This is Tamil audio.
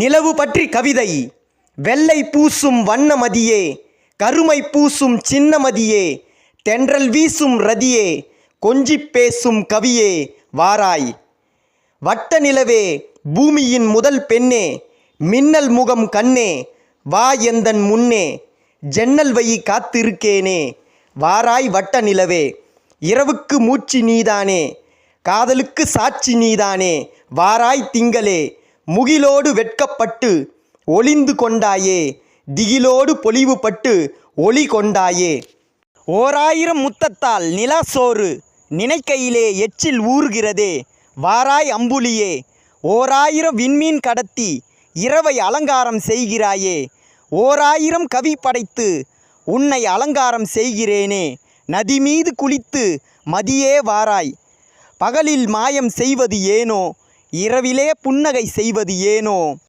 நிலவு பற்றி கவிதை. வெள்ளை பூசும் வண்ணமதியே கருமை பூசும் சின்னமதியே தென்றல் வீசும் ரதியே கொஞ்சிப் பேசும் கவியே வாராய். வட்ட நிலவே பூமியின் முதல் பெண்ணே மின்னல் முகம் கண்ணே வா எந்தன் முன்னே ஜன்னல் வழி காத்திருக்கேனே வாராய் வட்ட நிலவே இரவுக்கு மூச்சு நீதானே காதலுக்கு சாட்சி நீதானே வாராய் திங்களே முகிலோடு வெட்கப்பட்டு ஒளிந்து கொண்டாயே திகிலோடு பொலிவுபட்டு ஒளி கொண்டாயே. ஓராயிரம் முத்தத்தால் நிலா சோறு நினைக்கையிலே எச்சில் ஊறுகிறதே வாராய் அம்புலியே. ஓராயிரம் விண்மீன் கடத்தி இரவை அலங்காரம் செய்கிறாயே ஓராயிரம் கவி படைத்து உன்னை அலங்காரம் செய்கிறேனே. நதி மீது குளித்து மதியே வாராய் பகலில் மாயம் செய்வது ஏனோ இரவிலே புன்னகை செய்வது ஏனோ?